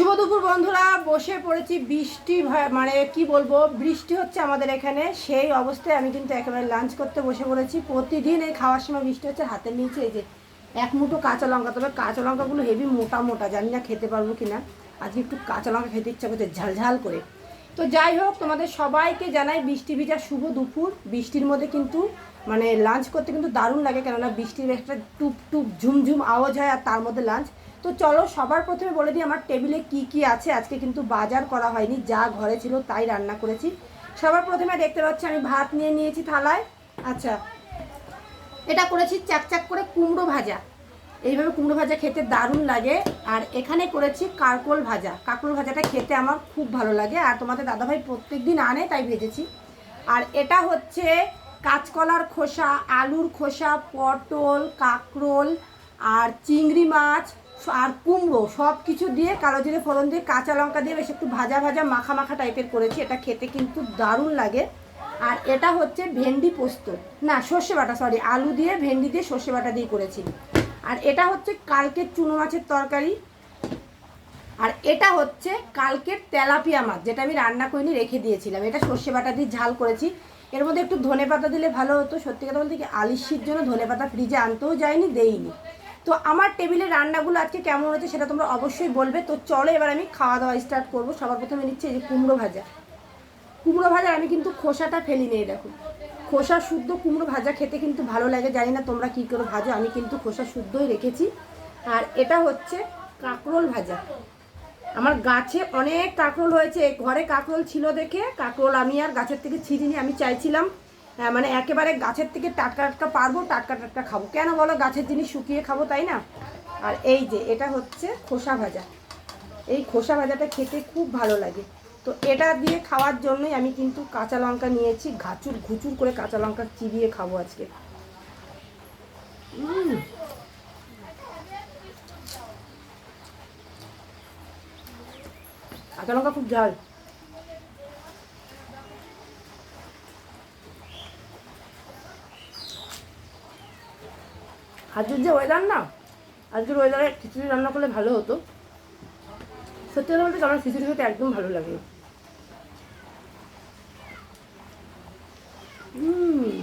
শুভ দুপুর বন্ধুরা। বসে পড়েছি, বৃষ্টি মানে কি বলব, বৃষ্টি হচ্ছে আমাদের এখানে। সেই অবস্থায় আমি কিন্তু একেবারে লাঞ্চ করতে বসে পড়েছি। প্রতিদিন এই খাওয়ার সময় বৃষ্টি হচ্ছে, হাতের নিচে এই যে এক মুঠো কাঁচা লঙ্কা, তবে কাঁচা লঙ্কাগুলো হেভি মোটা মোটা, জানি না খেতে পারব কি না আজকে একটু কাঁচা লঙ্কা খেতে ইচ্ছা করছে, ঝালঝাল করে। তো যাই হোক, তোমাদের সবাইকে জানাই বৃষ্টি ভিজা শুভ দুপুর। বৃষ্টির মধ্যে কিন্তু মানে লাঞ্চ করতে কিন্তু দারুণ লাগে, কেননা বৃষ্টির একটা টুপ টুপ ঝুমঝুম আওয়াজ হয় আর তার মধ্যে লাঞ্চ তো চলো সবার প্রথমে বলে দিই আমার টেবিলে কি কি আছে। আজকে কিন্তু বাজার করা হয়নি, যা ঘরে ছিল তাই রান্না করেছি। সবার প্রথমে দেখতে পাচ্ছি আমি ভাত নিয়ে নিয়েছি থালায়। আচ্ছা এটা করেছি চাকচাক করে কুমড়ো ভাজা। এইভাবে কুমড়ো ভাজা খেতে দারুণ লাগে। আর এখানে করেছি কারকোল ভাজা। কারকোল ভাজাটা খেতে আমার খুব ভালো লাগে। আর তোমাদের দাদাভাই প্রত্যেক দিন আনে, তাই ভেজেছি। আর এটা হচ্ছে কাঁচকলার খোসা, আলুর খোসা, পটল, কাঁকরোল, আর চিংড়ি মাছ আর কুমড়ো সব কিছু দিয়ে কালো জিরে ফোড়ন দিয়ে কাঁচা লঙ্কা দিয়ে বেশ একটু ভাজা ভাজা মাখা মাখা টাইপের করেছি। এটা খেতে কিন্তু দারুণ লাগে। আর এটা হচ্ছে ভেন্ডি পোস্ত। না, সর্ষে বাটা সরি আলু দিয়ে ভেন্ডি দিয়ে সর্ষে বাটা দিয়ে করেছি। আর এটা হচ্ছে কালকের চুনো মাছের তরকারি। আর এটা হচ্ছে কালকের তেলাপিয়া মাছ, যেটা আমি রান্না করিনি, রেখে দিয়েছিলাম। এটা সর্ষে বাটা দিয়ে ঝাল করেছি। এর মধ্যে একটু ধনে পাতা দিলে ভালো হতো। সত্যি কথা বলতে কি, আলিশির জন্য ধনে পাতা ফ্রিজে আনতেও যায়নি দেইনি। তো আমার টেবিলে রান্নাগুলো আজকে কেমন হয়েছে সেটা তোমরা অবশ্যই বলবে। তো চলো এবার আমি খাওয়া দাওয়া স্টার্ট করব। সবার প্রথমে নিচ্ছে এই যে কুমড়ো ভাজা। কুমড়ো ভাজা আমি কিন্তু খোসাটা ফেলি নেই দেখো। খোসা শুদ্ধ কুমড়ো ভাজা খেতে কিন্তু ভালো লাগে। জানি না তোমরা কী করে ভাজো, আমি কিন্তু খোসা শুদ্ধই রেখেছি। আর এটা হচ্ছে কাঁকরোল ভাজা। আমার গাছে অনেক কাঁকরোল হয়েছে। ঘরে কাঁকরোল ছিল দেখে কাঁকরোল আমি আর গাছের থেকে ছিঁড়িনি আমি চাইছিলাম আহ, মানে একেবারে গাছের থেকে টাটকা টাটকা পারব টাটকা টাটকা খাব। কেন বলো গাছের জিনিস শুকিয়ে খাব তাই না? আর এই যে এটা হচ্ছে খোসা ভাজা। এই খোসা ভাজাটা খেতে খুব ভালো লাগে। তো এটা দিয়ে খাওয়ার জন্যই আমি কিন্তু কাঁচা লঙ্কা নিয়েছি ঘাচুর ঘুচুর করে কাঁচা লঙ্কা চিবিয়ে খাব আজকে। কাঁচা লঙ্কা খুব ঝাল। আজকের যে ওয়েদার না, আজকের ওয়েদারে খিচুড়ি রান্না করলে ভালো হতো সত্যি কথা বলতে আমার খিচুড়ি খেতে একদম ভালো লাগে না। উম।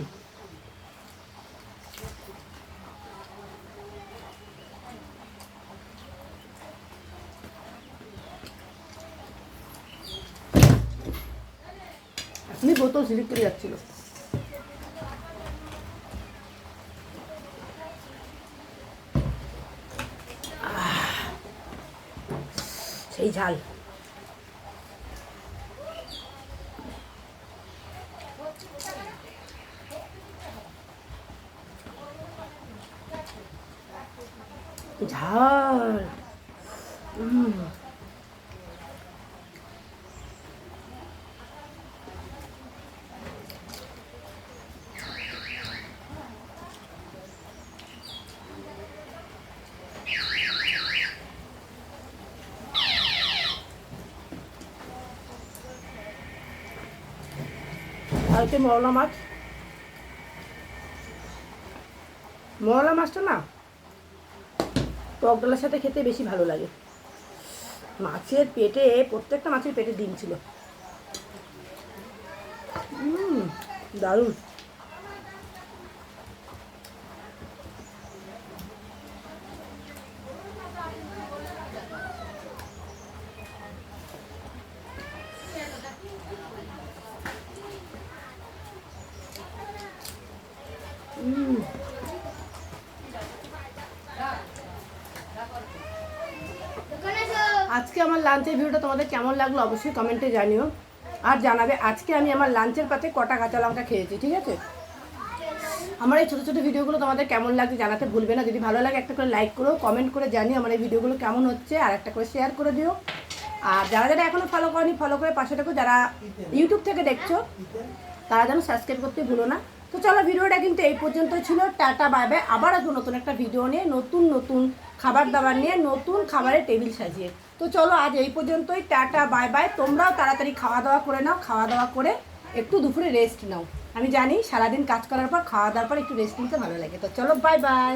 এখনই বোতল সিলিপ করে যাচ্ছিল সেই ঝাল ঝাল উম। কালকে মরলা মাছ? মরলা মাছটা না টক ডালের সাথে খেতে বেশি ভালো লাগে। মাছের পেটে, প্রত্যেকটা মাছের পেটে ডিম ছিল। দারুণ। আজকে আমার লাঞ্চের ভিডিওটা তোমাদের কেমন লাগল অবশ্যই কমেন্টে জানিও। আর জানাবে আজকে আমি আমার লাঞ্চের পাতে কটা কাঁচা লঙ্কা খেয়েছি, ঠিক আছে? আমার এই ছোটো ছোটো ভিডিওগুলো তোমাদের কেমন লাগছে জানাতে ভুলবে না। যদি ভালো লাগে একটা করে লাইক করো কমেন্ট করে জানিও আমার এই ভিডিওগুলো কেমন হচ্ছে, আর একটা করে শেয়ার করে দিও। আর যারা যারা এখনও ফলো করনি ফলো করে পাশে থাকো। যারা ইউটিউব থেকে দেখছ, তারা যেন সাবস্ক্রাইব করতে ভুলো না। তো চলো ভিডিওটা কিন্তু এই পর্যন্ত ছিল। টাটা বাই বাই আবার আসব নতুন একটা ভিডিও নিয়ে, নতুন নতুন খাবার দাবার নিয়ে, নতুন খাবারের টেবিল সাজিয়ে। তো চলো আজ এই পর্যন্তই, টাটা বাই বাই তোমরাও তাড়াতাড়ি খাওয়া দাওয়া করে নাও, খাওয়া দাওয়া করে একটু দুপুরে রেস্ট নাও। আমি জানি সারাদিন কাজ করার পর খাওয়া দাওয়ার পর একটু রেস্ট নিতে ভালো লাগে। তো চলো বাই বাই